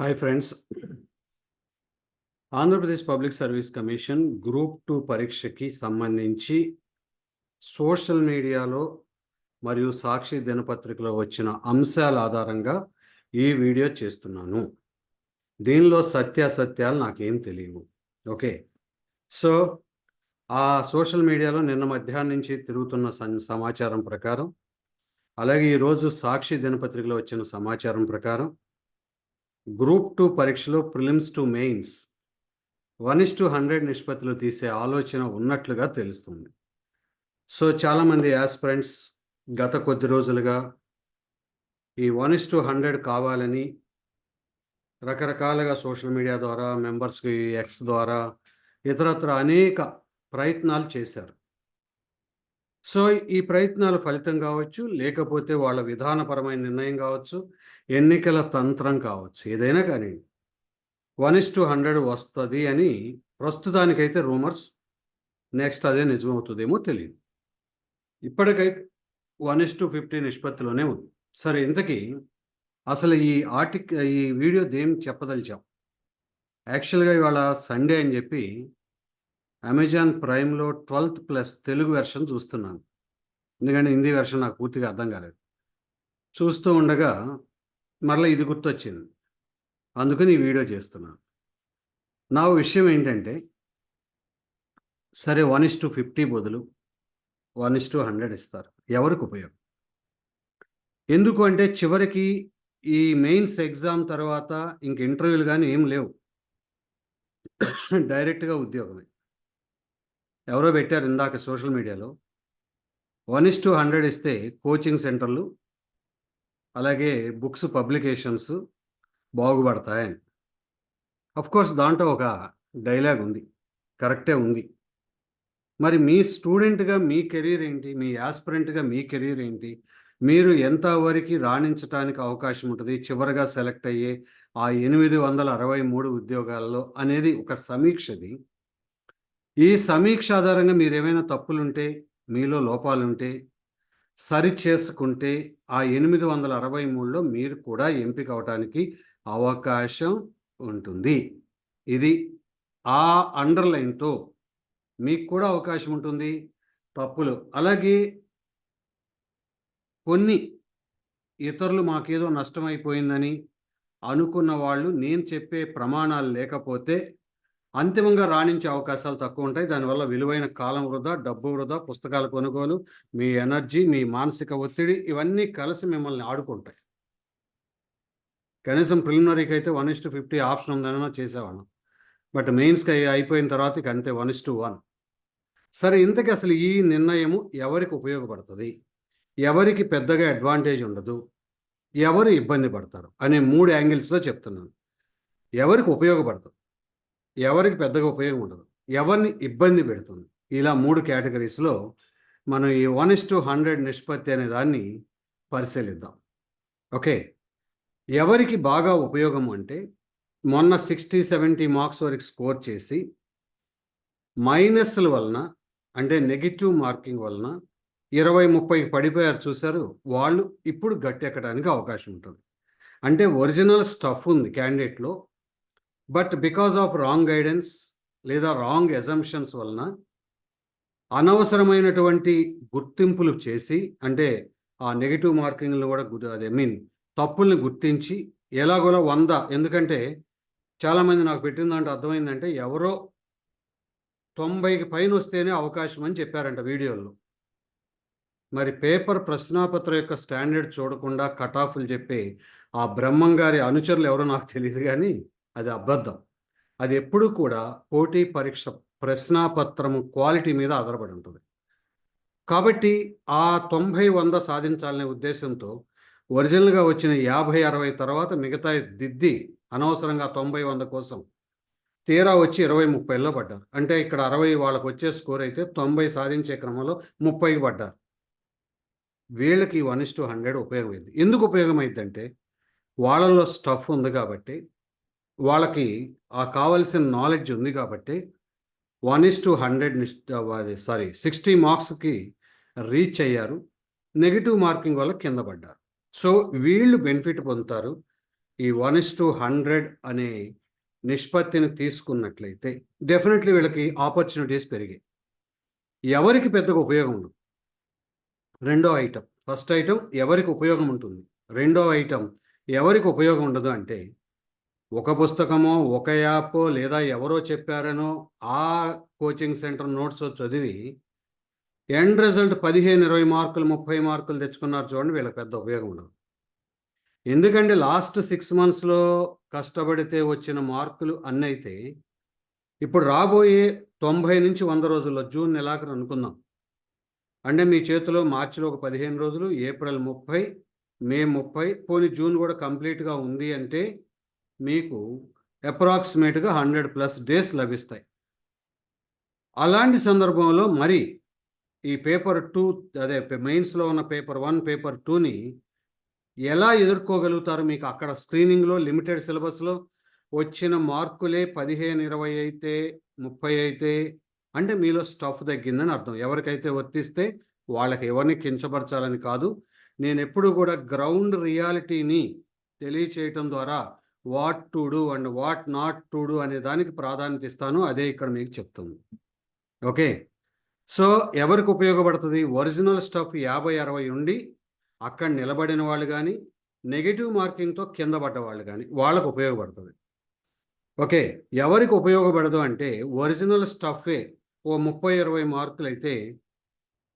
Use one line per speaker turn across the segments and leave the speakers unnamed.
Hi friends Andhra Pradesh public service commission group two పరీక్షకి సంబంధించి social మీడియాలో మరియు సాక్షి దినపత్రికలో వచ్చిన అంశాల ఆధారంగా ఈ వీడియో చేస్తున్నాను. దీనిలో సత్యాసత్యాలు నాకేం తెలియవు. ఓకే సో ఆ సోషల్ మీడియాలో నిన్న మధ్యాహ్నం నుంచి తిరుగుతున్న సం- సమాచారం ప్రకారం అలాగే ఈరోజు సాక్షి దినపత్రికలో వచ్చిన సమాచారం ప్రకారం గ్రూప్ టూ పరీక్షలో prelims to mains one is to hundred నిష్పత్తులు తీసే ఆలోచన ఉన్నట్లుగా తెలుస్తుంది. సో చాలామంది యాస్పిరెంట్స్ గత కొద్ది రోజులుగా ఈ వన్ ఇస్ టు హండ్రెడ్ కావాలని రకరకాలుగా సోషల్ మీడియా ద్వారా మెంబర్స్కి ఎక్స్ ద్వారా ఇతరత్ర అనేక ప్రయత్నాలు చేశారు. సో ఈ ప్రయత్నాలు ఫలితం కావచ్చు లేకపోతే వాళ్ళ విధానపరమైన నిర్ణయం కావచ్చు ఎన్నికల తంత్రం కావచ్చు ఏదైనా కానీ వన్ ఇస్ టు హండ్రెడ్ వస్తుంది అని ప్రస్తుతానికైతే రూమర్స్ నెక్స్ట్ అదే నిజమవుతుందేమో తెలియదు ఇప్పటికైతే వన్ ఇస్ టు ఫిఫ్టీ నిష్పత్తిలోనే ఉంది. సరే ఇంతకీ అసలు ఈ ఆర్టిక్ ఈ వీడియో దేం చెప్పదలిచాం? యాక్చువల్గా ఇవాళ సండే అని చెప్పి అమెజాన్ ప్రైమ్లో ట్వెల్త్ ప్లస్ తెలుగు వెర్షన్ చూస్తున్నాను. ఎందుకంటే హిందీ వెర్షన్ నాకు పూర్తిగా అర్థం కాలేదు. చూస్తూ ఉండగా మరలా ఇది గుర్తొచ్చింది. అందుకని ఈ వీడియో చేస్తున్నాను నా విషయం ఏంటంటే సరే వన్ ఇస్ టు ఫిఫ్టీ బదులు వన్ ఇస్ టు హండ్రెడ్ ఇస్తారు. ఎవరికి ఉపయోగం? ఎందుకు అంటే చివరికి ఈ మెయిన్స్ ఎగ్జామ్ తర్వాత ఇంక ఇంటర్వ్యూలు కానీ ఏం లేవు. డైరెక్ట్గా ఉద్యోగమే. ఎవరో పెట్టారు ఇందాక సోషల్ మీడియాలో వన్ ఇస్ టు హండ్రెడ్ ఇస్తే కోచింగ్ సెంటర్లు అలాగే బుక్స్ పబ్లికేషన్స్ బాగుపడతాయని కోర్స్ దాంట్లో ఒక డైలాగ్ ఉంది. కరెక్టే ఉంది. మరి మీ స్టూడెంట్గా మీ కెరీర్ ఏంటి? మీ యాస్పిరెంట్గా మీ కెరీర్ ఏంటి? మీరు ఎంత వరకు రాణించడానికి అవకాశం ఉంటుంది? చివరిగా సెలెక్ట్ అయ్యే ఆ ఎనిమిది వందల అరవై మూడు ఉద్యోగాల్లో అనేది ఒక సమీక్షది. ఈ సమీక్ష ఆధారంగా మీరు ఏమైనా తప్పులుంటే మీలో లోపాలుంటే సరి చేసుకుంటే ఆ ఎనిమిది వందల అరవై మూడులో మీరు కూడా ఎంపిక అవటానికి అవకాశం ఉంటుంది. ఇది ఆ అండర్లైన్తో మీకు కూడా అవకాశం ఉంటుంది. తప్పులు. అలాగే కొన్ని ఇతరులు మాకేదో నష్టమైపోయిందని అనుకున్న వాళ్ళు నేను చెప్పే ప్రమాణాలు లేకపోతే అంతిమంగా రాణించే అవకాశాలు తక్కువ ఉంటాయి. దానివల్ల విలువైన కాలం వృధా డబ్బు వృధా పుస్తకాల కొనుగోలు మీ ఎనర్జీ మీ మానసిక ఒత్తిడి ఇవన్నీ కలిసి మిమ్మల్ని ఆడుకుంటాయి. కనీసం ప్రిలిమినరీకి అయితే one is to fifty option ఉందనో చేసేవాళ్ళం. బట్ మెయిన్స్కి అయిపోయిన తర్వాత ఇక అంతే వన్ ఇస్ టు వన్. సరే ఇంతకీ అసలు ఈ నిర్ణయము ఎవరికి ఉపయోగపడుతుంది? ఎవరికి పెద్దగా అడ్వాంటేజ్ ఉండదు? ఎవరు ఇబ్బంది పడతారు? అనే మూడు యాంగిల్స్లో చెప్తున్నాను. ఎవరికి ఉపయోగపడుతుంది ఎవరికి పెద్దగా ఉపయోగం ఉండదు. ఎవరిని ఇబ్బంది పెడుతుంది. ఇలా మూడు కేటగిరీస్లో మనం ఈ వన్ ఇస్ టు హండ్రెడ్ నిష్పత్తి అనే దాన్ని పరిశీలిద్దాం. ఓకే. ఎవరికి బాగా ఉపయోగం అంటే మొన్న సిక్స్టీ సెవెంటీ మార్క్స్ వరకు స్కోర్ చేసి మైనస్ల వలన అంటే నెగిటివ్ మార్కింగ్ వలన ఇరవై ముప్పైకి పడిపోయారు చూశారు. వాళ్ళు ఇప్పుడు గట్టెక్కడానికి అవకాశం ఉంటుంది. అంటే ఒరిజినల్ స్టఫ్ ఉంది క్యాండిడేట్లో. But because of wrong guidance లేదా రాంగ్ ఎజంప్షన్స్ వలన అనవసరమైనటువంటి గుర్తింపులు చేసి అంటే ఆ నెగిటివ్ మార్కింగ్లు కూడా గుర్తు మీన్ తప్పుల్ని గుర్తించి ఎలాగోలా వంద ఎందుకంటే చాలామంది నాకు పెట్టిన దాంట్లో అర్థమైందంటే ఎవరో తొంభైకి పైన వస్తేనే అవకాశం అని చెప్పారంట వీడియోల్లో. మరి పేపర్ ప్రశ్నాపత్ర యొక్క స్టాండర్డ్ చూడకుండా కట్ ఆఫ్లు చెప్పే ఆ బ్రహ్మం గారి అనుచరులు ఎవరో నాకు తెలియదు కానీ అది అబద్ధం. అది ఎప్పుడు కూడా పోటీ పరీక్ష ప్రశ్నాపత్రము క్వాలిటీ మీద ఆధారపడి ఉంటుంది. కాబట్టి ఆ తొంభై వంద సాధించాలనే ఉద్దేశంతో ఒరిజినల్గా వచ్చిన యాభై అరవై తర్వాత మిగతా దిద్ది అనవసరంగా తొంభై వంద కోసం తీరా వచ్చి ఇరవై ముప్పైలో పడ్డారు. అంటే ఇక్కడ అరవై వాళ్ళకు వచ్చే స్కోర్ అయితే తొంభై సాధించే క్రమంలో ముప్పైకి పడ్డారు. వీళ్ళకి వన్ ఇస్ టు హండ్రెడ్ ఉపయోగమైంది. ఎందుకు ఉపయోగమైందంటే వాళ్ళలో స్టఫ్ ఉంది కాబట్టి వాళ్ళకి ఆ కావలసిన నాలెడ్జ్ ఉంది కాబట్టి వన్ ఇస్ టు హండ్రెడ్ అది సారీ సిక్స్టీ మార్క్స్కి రీచ్ అయ్యారు. నెగిటివ్ మార్కింగ్ వల్ల కింద పడ్డారు. సో వీళ్ళు బెనిఫిట్ పొందుతారు. ఈ వన్ ఇస్ టు హండ్రెడ్ అనే నిష్పత్తిని తీసుకున్నట్లయితే డెఫినెట్లీ వీళ్ళకి ఆపర్చునిటీస్ పెరిగాయి. ఎవరికి పెద్దగా ఉపయోగం ఉండదు. రెండో ఐటమ్ ఫస్ట్ ఐటమ్ ఎవరికి ఉపయోగం ఉంటుంది? రెండో ఐటమ్ ఎవరికి ఉపయోగం ఉండదు అంటే ఒక పుస్తకమో ఒక యాప్ లేదా ఎవరో చెప్పారనో ఆ కోచింగ్ సెంటర్ నోట్స్ చదివి ఎండ్ రిజల్ట్ పదిహేను ఇరవై మార్కులు ముప్పై మార్కులు తెచ్చుకున్నారు చూడండి వీళ్ళకి పెద్ద ఉపయోగం ఉండదు. ఎందుకంటే లాస్ట్ సిక్స్ మంత్స్లో కష్టపడితే వచ్చిన మార్కులు అన్నీ అయితే ఇప్పుడు రాబోయే తొంభై నుంచి వంద రోజుల్లో జూన్ నెలాఖరు అనుకుందాం. అంటే మీ చేతిలో మార్చిలో ఒక పదిహేను రోజులు ఏప్రిల్ ముప్పై మే ముప్పై పోనీ జూన్ కూడా కంప్లీట్గా ఉంది అంటే మీకు అప్రాక్సిమేట్గా హండ్రెడ్ ప్లస్ డేస్ లభిస్తాయి. అలాంటి సందర్భంలో మరి ఈ పేపర్ టూ అదే మెయిన్స్లో ఉన్న పేపర్ వన్ పేపర్ టూని ఎలా ఎదుర్కోగలుగుతారు? మీకు అక్కడ స్క్రీనింగ్లో లిమిటెడ్ సిలబస్లో వచ్చిన మార్కులే పదిహేను ఇరవై అయితే ముప్పై అయితే అంటే మీలో స్టఫ్ తగ్గిందని అర్థం. ఎవరికైతే వర్తిస్తే వాళ్ళకి ఎవరిని కించపరచాలని కాదు. నేను ఎప్పుడు కూడా గ్రౌండ్ రియాలిటీని తెలియచేయటం ద్వారా what to do and what not to do అనే దానికి ప్రాధాన్యత ఇస్తాను. అదే ఇక్కడ మీకు చెప్తుంది ఓకే? సో ఎవరికి ఉపయోగపడుతుంది? ఒరిజినల్ స్టఫ్ యాభై అరవై ఉండి అక్కడ నిలబడిన వాళ్ళు కానీ నెగిటివ్ మార్కింగ్తో కింద పడ్డ వాళ్ళు కానీ వాళ్ళకు ఉపయోగపడుతుంది. ఓకే? ఎవరికి ఉపయోగపడదు అంటే ఒరిజినల్ స్టఫే ఓ ముప్పై ఇరవై మార్కులు అయితే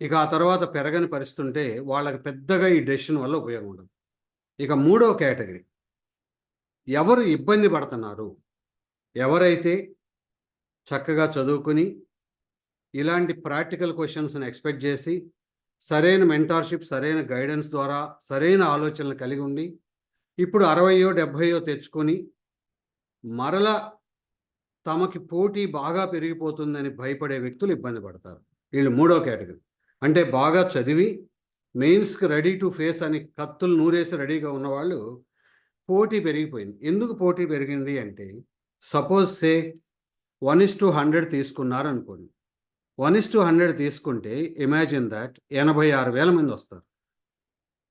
ఇక ఆ తర్వాత పెరగని పరిస్థితి ఉంటే వాళ్ళకి పెద్దగా ఈ డెసిషన్ వల్ల ఉపయోగం ఉండదు. ఇక మూడో కేటగిరీ. ఎవరు ఇబ్బంది పడుతున్నారు? ఎవరైతే చక్కగా చదువుకుని ఇలాంటి ప్రాక్టికల్ క్వశ్చన్స్ని ఎక్స్పెక్ట్ చేసి సరైన మెంటార్షిప్ సరైన గైడెన్స్ ద్వారా సరైన ఆలోచనలు కలిగి ఉండి ఇప్పుడు అరవయో డెబ్భయో తెచ్చుకొని మరల తమకి పోటీ బాగా పెరిగిపోతుందని భయపడే వ్యక్తులు ఇబ్బంది పడతారు. వీళ్ళు మూడో కేటగిరీ. అంటే బాగా చదివి మెయిన్స్కి రెడీ టు ఫేస్ అని కత్తులు నూరేసి రెడీగా ఉన్నవాళ్ళు పోటీ పెరిగిపోయింది. ఎందుకు పోటీ పెరిగింది అంటే suppose say one is to hundred తీసుకున్నారు అనుకోండి వన్ ఇస్ టు హండ్రెడ్ తీసుకుంటే ఇమాజిన్ దట్ ఎనభై ఆరు వేల మంది వస్తారు.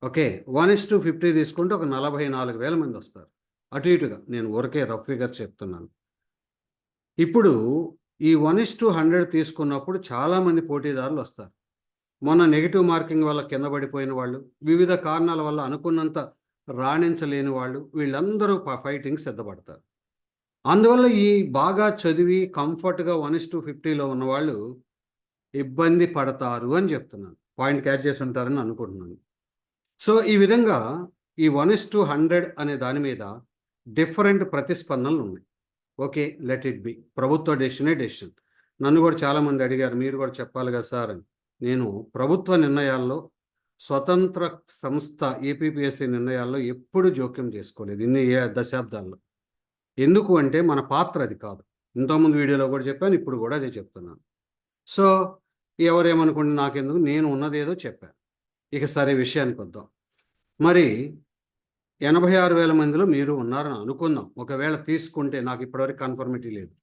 Okay one is to fifty తీసుకుంటే ఒక నలభై నాలుగు వేల మంది వస్తారు. అటు ఇటుగా నేను ఊరికే రఫ్ ఫిగర్ చెప్తున్నాను. ఇప్పుడు ఈ వన్ ఇస్ టు హండ్రెడ్ తీసుకున్నప్పుడు చాలామంది పోటీదారులు వస్తారు. మొన్న నెగిటివ్ మార్కింగ్ వల్ల కింద పడిపోయిన వాళ్ళు వివిధ కారణాల వల్ల అనుకున్నంత రాణించలేని వాళ్ళు వీళ్ళందరూ ఫైటింగ్ సిద్ధపడతారు. అందువల్ల ఈ బాగా చదివి కంఫర్ట్గా వన్ ఇస్ టు ఫిఫ్టీలో ఉన్నవాళ్ళు ఇబ్బంది పడతారు అని చెప్తున్నాను. పాయింట్ క్యాచ్ చేసి ఉంటారని అనుకుంటున్నాను. సో ఈ విధంగా ఈ వన్ ఇస్ టు హండ్రెడ్ అనే దాని మీద డిఫరెంట్ ప్రతిస్పందనలు ఉన్నాయి. Okay let it be. ప్రభుత్వ డెసిషనే డెసిషన్. నన్ను కూడా చాలామంది అడిగారు మీరు కూడా చెప్పాలి కదా సార్ అని. నేను ప్రభుత్వ నిర్ణయాల్లో స్వతంత్ర సంస్థ ఏపీపీఎస్సీ నిర్ణయాల్లో ఎప్పుడు జోక్యం చేసుకోలేదు ఇన్ని ఏ దశాబ్దాల్లో. ఎందుకు అంటే మన పాత్ర అది కాదు. ఇంతకుముందు వీడియోలో కూడా చెప్పాను ఇప్పుడు కూడా అదే చెప్తున్నాను. సో ఎవరేమనుకోండి నాకెందుకు? నేను ఉన్నదేదో చెప్పాను. ఇక సరే విషయానికి వద్దాం. మరి ఎనభై ఆరు వేల మందిలో మీరు ఉన్నారని అనుకుందాం. ఒకవేళ తీసుకుంటే నాకు ఇప్పటివరకు కన్ఫర్మిటీ లేదు.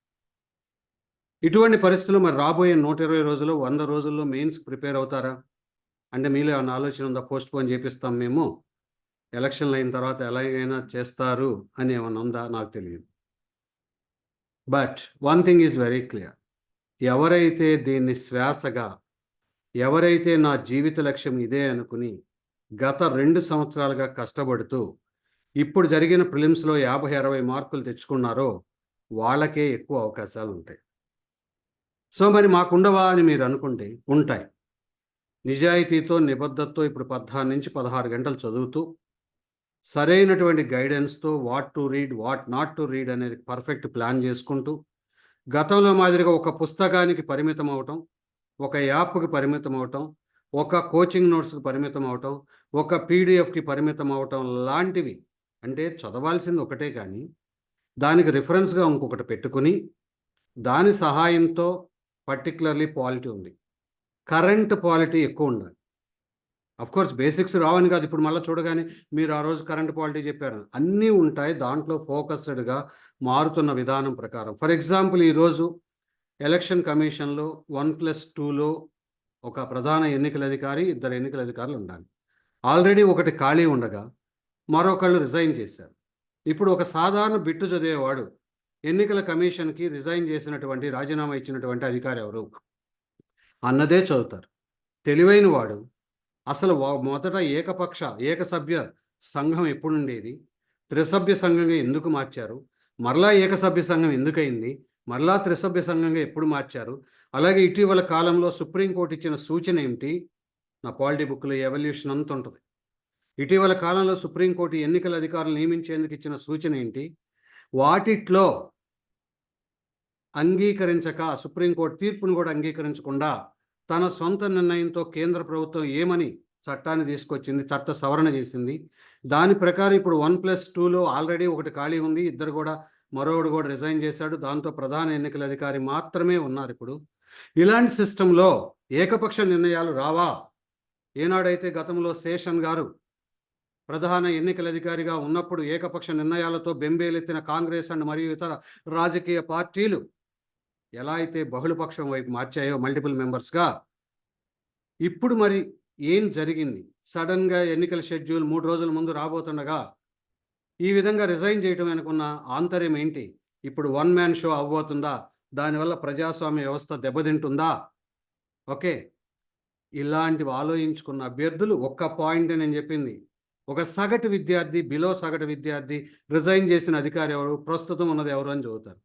ఇటువంటి పరిస్థితులు మరి రాబోయే నూట ఇరవై రోజులు వంద రోజుల్లో మెయిన్స్ ప్రిపేర్ అవుతారా? అంటే మీలో ఏమైనా ఆలోచన ఉందా? పోస్ట్ పోన్ చేపిస్తాం మేము. ఎలక్షన్లు అయిన తర్వాత ఎలాగైనా చేస్తారు అని ఏమైనా ఉందా? నాకు తెలియదు. But one thing is very clear. ఎవరైతే దీన్ని శ్వాసగా ఎవరైతే నా జీవిత లక్ష్యం ఇదే అనుకుని గత రెండు సంవత్సరాలుగా కష్టపడుతూ ఇప్పుడు జరిగిన ప్రిలిమ్స్లో యాభై అరవై మార్కులు తెచ్చుకున్నారో వాళ్ళకే ఎక్కువ అవకాశాలు ఉంటాయి. సో మరి మాకుండవా అని మీరు అనుకుంటే ఉంటాయి. నిజాయితీతో నిబద్ధతతో ఇప్పుడు పద్నాలుగు నుంచి పదహారు గంటలు చదువుతూ సరైనటువంటి గైడెన్స్తో what to read what not to read అనేది పర్ఫెక్ట్ ప్లాన్ చేసుకుంటూ గతంలో మాదిరిగా ఒక పుస్తకానికి పరిమితం అవటం ఒక యాప్కి పరిమితం అవటం ఒక కోచింగ్ నోట్స్కి పరిమితం అవటం ఒక పీడిఎఫ్కి పరిమితం అవటం లాంటివి అంటే చదవాల్సింది ఒకటే కానీ దానికి రిఫరెన్స్గా ఇంకొకటి పెట్టుకుని దాని సహాయంతో పర్టికులర్లీ పాలిటీ ఉంది. కరెంట్ పాలిటీ ఎక్కువ ఉండాలి. కోర్స్ బేసిక్స్ రావని కాదు. ఇప్పుడు మళ్ళీ చూడగానే మీరు ఆ రోజు కరెంట్ పాలిటీ చెప్పారు. అన్నీ ఉంటాయి. దాంట్లో ఫోకస్డ్గా మారుతున్న విధానం ప్రకారం. ఫర్ ఎగ్జాంపుల్ ఈరోజు ఎలక్షన్ కమిషన్లో వన్ ప్లస్ టూలో ఒక ప్రధాన ఎన్నికల అధికారి ఇద్దరు ఎన్నికల అధికారులు ఉండాలి. ఆల్రెడీ ఒకటి ఖాళీ ఉండగా మరొకళ్ళు రిజైన్ చేశారు. ఇప్పుడు ఒక సాధారణ బిట్టు చదివేవాడు ఎన్నికల కమిషన్కి రిజైన్ చేసినటువంటి రాజీనామా ఇచ్చినటువంటి అధికారి ఎవరు? అన్నదే చదువుతారు. తెలివైన వాడు అసలు మొదట ఏకపక్ష ఏకసభ్య సంఘం ఎప్పుడు ఉండేది? త్రిసభ్య సంఘంగా ఎందుకు మార్చారు? మరలా ఏకసభ్య సంఘం ఎందుకయింది? మరలా త్రిసభ్య సంఘంగా ఎప్పుడు మార్చారు? అలాగే ఇటీవల కాలంలో సుప్రీంకోర్టు ఇచ్చిన సూచన ఏమిటి? నా పాలిటీ బుక్లో ఎవల్యూషన్ అంత ఉంటుంది. ఇటీవల కాలంలో సుప్రీంకోర్టు ఎన్నికల అధికారులు నియమించేందుకు ఇచ్చిన సూచన ఏంటి? వాటిట్లో అంగీకరించక సుప్రీంకోర్టు తీర్పును కూడా అంగీకరించకుండా తన సొంత నిర్ణయంతో కేంద్ర ప్రభుత్వం ఏమని చట్టాన్ని తీసుకొచ్చింది చట్ట సవరణ చేసింది. దాని ప్రకారం ఇప్పుడు వన్ ప్లస్ టూలో ఆల్రెడీ ఒకటి ఖాళీ ఉంది. ఇద్దరు కూడా మరొకడు కూడా రిజైన్ చేశాడు. దాంతో ప్రధాన ఎన్నికల అధికారి మాత్రమే ఉన్నారు ఇప్పుడు. ఇలాంటి సిస్టంలో ఏకపక్ష నిర్ణయాలు రావా? ఏనాడైతే గతంలో శేషన్ గారు ప్రధాన ఎన్నికల అధికారిగా ఉన్నప్పుడు ఏకపక్ష నిర్ణయాలతో బెంబేలెత్తిన కాంగ్రెస్ అండ్ మరియు ఇతర రాజకీయ పార్టీలు ఎలా అయితే బహుళపక్షం వైపు మార్చాయో మల్టిపుల్ మెంబర్స్గా ఇప్పుడు మరి ఏం జరిగింది? సడన్గా ఎన్నికల షెడ్యూల్ మూడు రోజుల ముందు రాబోతుండగా ఈ విధంగా రిజైన్ చేయటం అనుకున్న ఆంతర్యం ఏంటి? ఇప్పుడు వన్ మ్యాన్ షో అవ్వబోతుందా? దానివల్ల ప్రజాస్వామ్య వ్యవస్థ దెబ్బతింటుందా? ఓకే. ఇలాంటివి ఆలోచించుకున్న అభ్యర్థులు ఒక్క పాయింట్ నేను చెప్పింది. ఒక సగటు విద్యార్థి బిలో సగటు విద్యార్థి రిజైన్ చేసిన అధికారి ఎవరు? ప్రస్తుతం ఉన్నది ఎవరు అని చదువుతారు.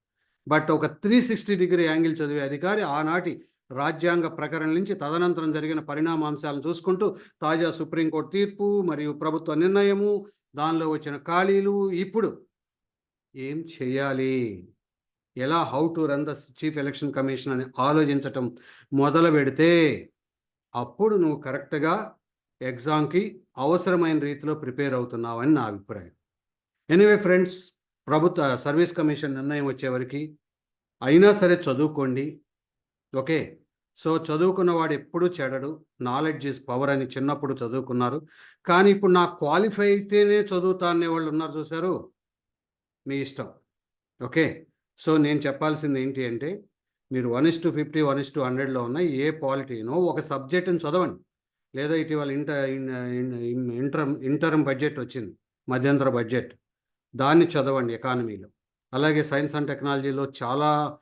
బట్ ఒక త్రీ సిక్స్టీ డిగ్రీ యాంగిల్ చదివే అధికారి ఆనాటి రాజ్యాంగ ప్రకరణ నుంచి తదనంతరం జరిగిన పరిణామాంశాలను చూసుకుంటూ తాజా సుప్రీంకోర్టు తీర్పు మరియు ప్రభుత్వ నిర్ణయము దానిలో వచ్చిన ఖాళీలు ఇప్పుడు ఏం చేయాలి? ఎలా how to run the chief election commission అని ఆలోచించటం మొదలు పెడితే అప్పుడు నువ్వు కరెక్ట్గా ఎగ్జామ్కి అవసరమైన రీతిలో ప్రిపేర్ అవుతున్నావు అని నా అభిప్రాయం. ఎనీవే ఫ్రెండ్స్ ప్రభుత్వ సర్వీస్ కమిషన్ నిర్ణయం వచ్చేవరకు అయినా సరే చదువుకోండి. ఓకే? సో చదువుకున్న వాడు ఎప్పుడూ చెడడు. నాలెడ్జ్ ఈజ్ పవర్ అని చిన్నప్పుడు చదువుకున్నారు. కానీ ఇప్పుడు నా క్వాలిఫై అయితేనే చదువుతా అనే వాళ్ళు ఉన్నారు చూసారు మీ ఇష్టం. ఓకే? సో నేను చెప్పాల్సింది ఏంటి అంటే మీరు one is to fifty one is to హండ్రెడ్లో ఉన్న ఏ పాలిటీనో ఒక సబ్జెక్ట్ని చదవండి. లేదా ఇటీవల ఇంటర్ ఇంటర్ ఇంటర్మ్ బడ్జెట్ వచ్చింది. మధ్యంతర బడ్జెట్ దాన్ని చదవండి ఎకానమీలో. అలాగే సైన్స్ అండ్ టెక్నాలజీలో చాలా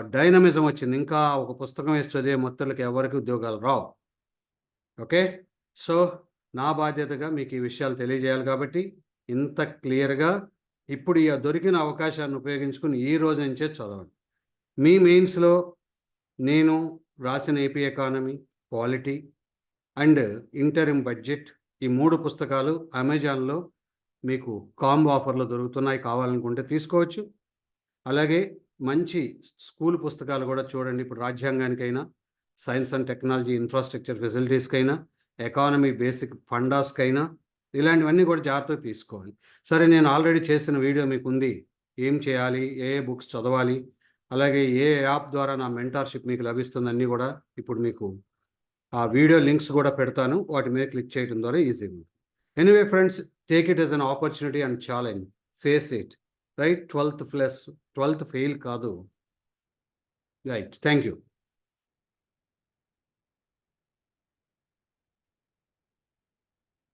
డైనమిజం వచ్చింది. ఇంకా ఒక పుస్తకం వేసి చదివే మొత్తాలకి ఎవరికి ఉద్యోగాలు రావు. ఓకే? సో నా బాధ్యతగా మీకు ఈ విషయాలు తెలియజేయాలి కాబట్టి ఇంత క్లియర్గా ఇప్పుడు ఈ దొరికిన అవకాశాన్ని ఉపయోగించుకుని ఈ రోజు నుంచే చదవండి. మీ మెయిన్స్లో నేను రాసిన AP economy quality and interim budget ఈ మూడు పుస్తకాలు అమెజాన్లో మీకు కాంబో ఆఫర్లు దొరుకుతున్నాయి కావాలనుకుంటే తీసుకోవచ్చు. అలాగే మంచి స్కూల్ పుస్తకాలు కూడా చూడండి. ఇప్పుడు రాజ్యాంగానికైనా సైన్స్ అండ్ టెక్నాలజీ ఇన్ఫ్రాస్ట్రక్చర్ ఫెసిలిటీస్కైనా ఎకానమీ బేసిక్ ఫండాస్కైనా ఇలాంటివన్నీ కూడా జాగ్రత్తగా తీసుకోవాలి సరే నేను ఆల్రెడీ చేసిన వీడియో మీకు ఉంది ఏం చేయాలి? ఏ ఏ బుక్స్ చదవాలి? అలాగే ఏ యాప్ ద్వారా నా మెంటార్షిప్ మీకు లభిస్తుందన్నీ కూడా ఇప్పుడు మీకు ఆ వీడియో లింక్స్ కూడా పెడతాను. వాటి మీద క్లిక్ చేయడం ద్వారా ఈజీగా ఉంటుంది. Anyway friends take it as an opportunity and challenge face it right twelfth plus twelfth fail కాదు. Right thank you